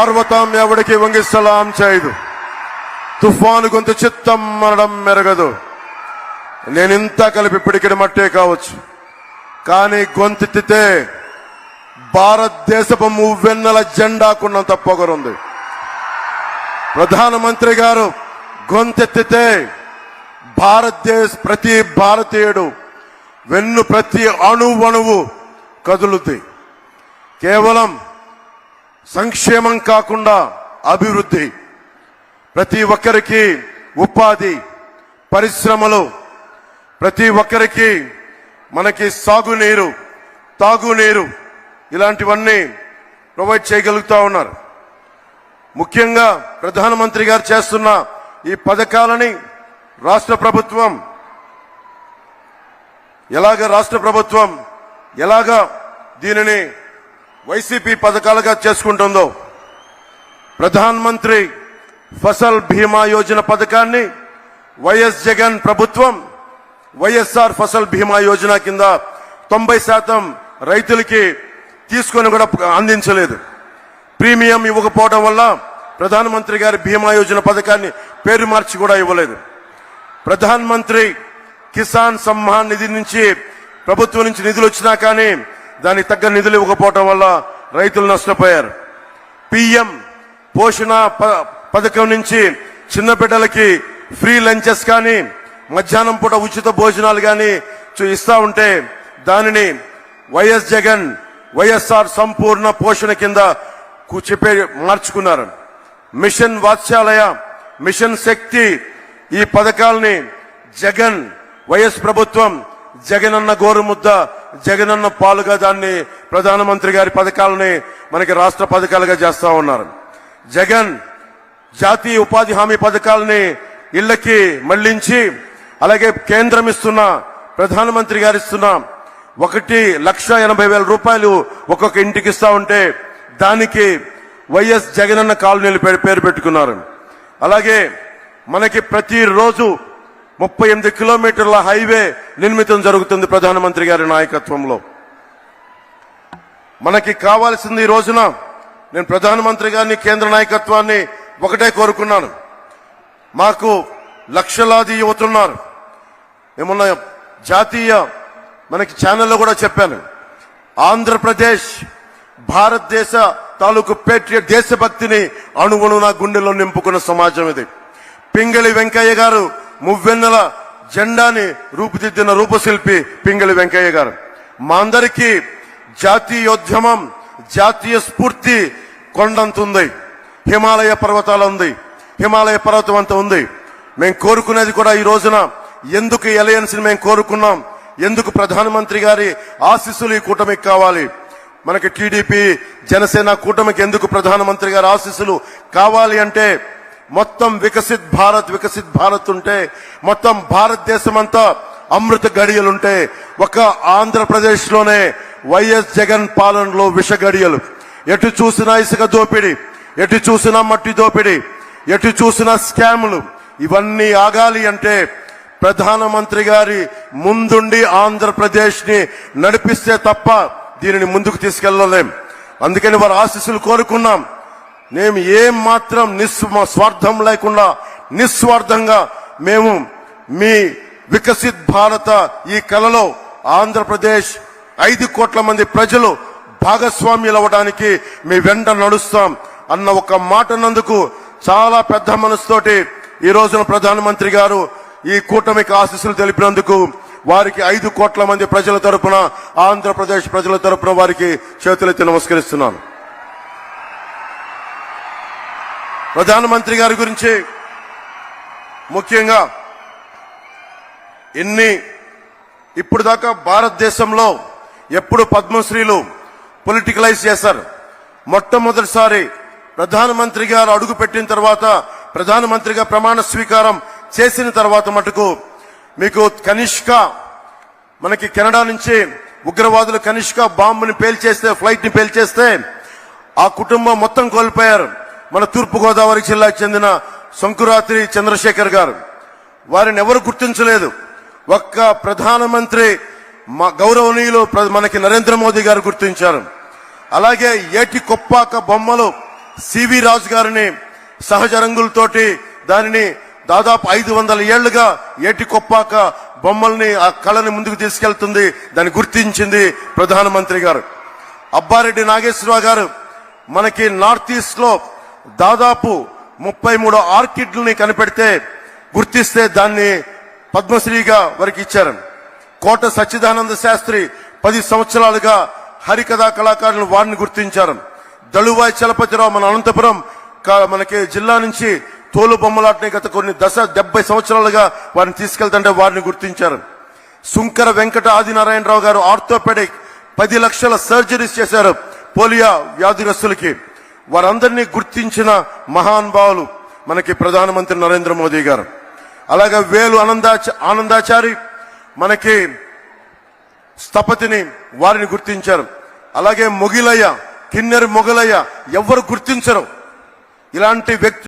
పర్వతం ఎవడికి వంగిస్తలాం చేయదు? తుఫాను గొంతు చిత్తం మనడం మెరగదు. నేనింత కలిపి పిడికిడి మట్టే కావచ్చు. కానీ గొంతెత్తితే భారతదేశపు మువ్వెన్నెల జెండాకున్నంత పొగరుంది ప్రధానమంత్రి గారు గొంతెత్తితే భారతదేశ ప్రతి భారతీయుడు వెన్ను ప్రతి అణువణువు కదులుద్ది. కేవలం సంక్షేమం కాకుండా అభివృద్ధి. ప్రతి ఒక్కరికి ఉపాధి పరిశ్రమలు ప్రతి ఒక్కరికి మనకి సాగునీరు తాగునీరు ఇలాంటివన్నీ ప్రొవైడ్ చేయగలుగుతా ఉన్నారు. ముఖ్యంగా ప్రధానమంత్రి గారు చేస్తున్న ఈ పథకాలని రాష్ట్ర ప్రభుత్వం ఎలాగ రాష్ట్ర ప్రభుత్వం ఎలాగ దీనిని వైసీపీ పథకాలుగా చేసుకుంటుందో ప్రధాన్ మంత్రి ఫసల్ బీమా యోజన పథకాన్ని వైఎస్ జగన్ ప్రభుత్వం వైఎస్ఆర్ ఫసల్ బీమా యోజన కింద తొంభై శాతం రైతులకి తీసుకొని కూడా అందించలేదు. ప్రీమియం ఇవ్వకపోవడం వల్ల ప్రధానమంత్రి గారి బీమా యోజన పథకాన్ని పేరు మార్చి కూడా ఇవ్వలేదు. ప్రధాన మంత్రి కిసాన్ సమ్మాన్ నిధి నుంచి ప్రభుత్వం నుంచి నిధులు వచ్చినా కానీ దానికి తగ్గ నిధులు ఇవ్వకపోవటం వల్ల రైతులు నష్టపోయారు. పిఎం పోషణ ప- పథకం నుంచి చిన్న బిడ్డలకి ఫ్రీ లంచెస్ కానీ మధ్యాహ్నం పూట ఉచిత భోజనాలు కానీ ఇస్తా ఉంటే దానిని వైఎస్ జగన్ వైఎస్ఆర్ సంపూర్ణ పోషణ కింద చెప్పే మార్చుకున్నారు. మిషన్ వాత్స్యాలయ మిషన్ శక్తి ఈ పథకాల్ని జగన్ వైఎస్ ప్రభుత్వం జగనన్న గోరుముద్ద జగనన్న పాలుగా దాన్ని ప్రధానమంత్రి గారి పథకాలని మనకి రాష్ట్ర పథకాలుగా చేస్తా ఉన్నారు. జగన్ జాతీయ ఉపాధి హామీ పథకాలని ఇళ్ళకి మళ్ళించి అలాగే కేంద్రం ఇస్తున్న ప్రధానమంత్రి గారు ఇస్తున్న ఒకటి లక్ష ఎనభై వేల రూపాయలు ఒక్కొక్క ఇంటికి ఇస్తా ఉంటే దానికి వైఎస్ జగనన్న కాలనీలు పేరు పెట్టుకున్నారు. అలాగే మనకి ప్రతిరోజు ముప్పై ఎనిమిది కిలోమీటర్ల హైవే నిర్మితం జరుగుతుంది ప్రధానమంత్రి గారి నాయకత్వంలో. మనకి కావాల్సింది ఈ రోజున నేను ప్రధానమంత్రి గారిని కేంద్ర నాయకత్వాన్ని ఒకటే కోరుకున్నాను. మాకు లక్షలాది యువతున్నారు. ఏమన్నా జాతీయ మనకి ఛానల్లో కూడా చెప్పాను. ఆంధ్రప్రదేశ్ భారతదేశ తాలూకు పేట్రియట్ దేశభక్తిని అణువును నా గుండెలో నింపుకున్న సమాజం ఇది. పింగళి వెంకయ్య గారు మువ్వెన్నెల జెండాని రూపుదిద్దిన రూపశిల్పి పింగళి వెంకయ్య గారు. మా అందరికీ జాతీయోద్యమం జాతీయ స్ఫూర్తి కొండంత ఉంది హిమాలయ పర్వతాలు ఉంది. హిమాలయ పర్వతం అంత ఉంది. మేము కోరుకునేది కూడా ఈ రోజున ఎందుకు ఎలయన్స్ని మేము కోరుకున్నాం? ఎందుకు ప్రధానమంత్రి గారి ఆశీస్సులు ఈ కూటమికి కావాలి? మనకి టీడీపీ జనసేన కూటమికి ఎందుకు ప్రధానమంత్రి గారి ఆశీస్సులు కావాలి అంటే మొత్తం వికసిత్ భారత్ వికసిత్ భారత్ ఉంటే మొత్తం భారతదేశం అంతా అమృత గడియలుంటే ఒక ఆంధ్రప్రదేశ్లోనే వైఎస్ జగన్ పాలనలో విష గడియలు. ఎటు చూసినా ఇసుక దోపిడి ఎటు చూసినా మట్టి దోపిడి ఎటు చూసినా స్కాములు. ఇవన్నీ ఆగాలి అంటే ప్రధానమంత్రి గారి ముందుండి ఆంధ్రప్రదేశ్ని నడిపిస్తే తప్ప దీనిని ముందుకు తీసుకెళ్ళలేం. అందుకని వారి ఆశీస్సులు కోరుకున్నాం. మేము ఏం మాత్రం నిస్ స్వార్థం లేకుండా నిస్వార్థంగా మేము మీ వికసిత్ భారత ఈ కలలో ఆంధ్రప్రదేశ్ ఐదు కోట్ల మంది ప్రజలు భాగస్వామ్యులు అవ్వడానికి మీ వెంట నడుస్తాం అన్న ఒక మాట నందుకు చాలా పెద్ద మనసుతోటి ఈ రోజున ప్రధానమంత్రి గారు ఈ కూటమికి ఆశీస్సులు తెలిపినందుకు వారికి ఐదు కోట్ల మంది ప్రజల తరపున ఆంధ్రప్రదేశ్ ప్రజల తరపున వారికి చేతులెత్తి నమస్కరిస్తున్నాను. ప్రధానమంత్రి గారి గురించి ముఖ్యంగా ఎన్ని ఇప్పుడు దాకా భారతదేశంలో ఎప్పుడు పద్మశ్రీలు పొలిటికలైజ్ చేశారు. మొట్టమొదటిసారి ప్రధానమంత్రి గారు అడుగు పెట్టిన తర్వాత ప్రధానమంత్రిగా ప్రమాణ స్వీకారం చేసిన తర్వాత మటుకు మీకు కనిష్క మనకి కెనడా నుంచి ఉగ్రవాదులు కనిష్క బాంబుని పేల్చేస్తే ఫ్లైట్ని పేల్చేస్తే ఆ కుటుంబం మొత్తం కోల్పోయారు. మన తూర్పుగోదావరి జిల్లాకు చెందిన శంకురాత్రి చంద్రశేఖర్ గారు. వారిని ఎవరు గుర్తించలేదు. ఒక్క ప్రధానమంత్రి మా గౌరవనీయులు ప్ర- మనకి నరేంద్ర మోదీ గారు గుర్తించారు. అలాగే ఏటి కొప్పాక బొమ్మలు సివి రాజు గారిని సహజ రంగులతోటి దానిని దాదాపు ఐదు వందల ఏళ్ళుగా ఏటి కొప్పాక బొమ్మల్ని ఆ కళని ముందుకు తీసుకెళ్తుంది దాన్ని గుర్తించింది ప్రధానమంత్రి గారు. అబ్బారెడ్డి నాగేశ్వరరావు గారు మనకి నార్త్ ఈస్ట్లో దాదాపు ముప్పై మూడు ఆర్కిడ్లని కనిపెడితే గుర్తిస్తే దాన్ని పద్మశ్రీగా వారికి ఇచ్చారు. కోట సచ్చిదానంద శాస్త్రి పది సంవత్సరాలుగా హరికథా కళాకారులు వారిని గుర్తించారు. దళువాయి చలపతిరావు మన అనంతపురం మనకి జిల్లా నుంచి తోలు బొమ్మలాటని గత కొన్ని దశ డెబ్బై సంవత్సరాలుగా వారిని తీసుకెళ్తుంటే వారిని గుర్తించారు. సుంకర వెంకట ఆదినారాయణరావు గారు ఆర్థోపెడిక్ పది లక్షల సర్జరీస్ చేశారు పోలియా వ్యాధిగ్రస్తులకి వారందరినీ గుర్తించిన మహానుభావులు మనకి ప్రధానమంత్రి నరేంద్ర మోదీ గారు. అలాగే వేలు ఆనందాచ ఆనందాచారి మనకి స్థపతిని వారిని గుర్తించారు. అలాగే మొగిలయ్య కిన్నెర మొగలయ్య ఎవరు గుర్తించరు? ఇలాంటి వ్యక్తి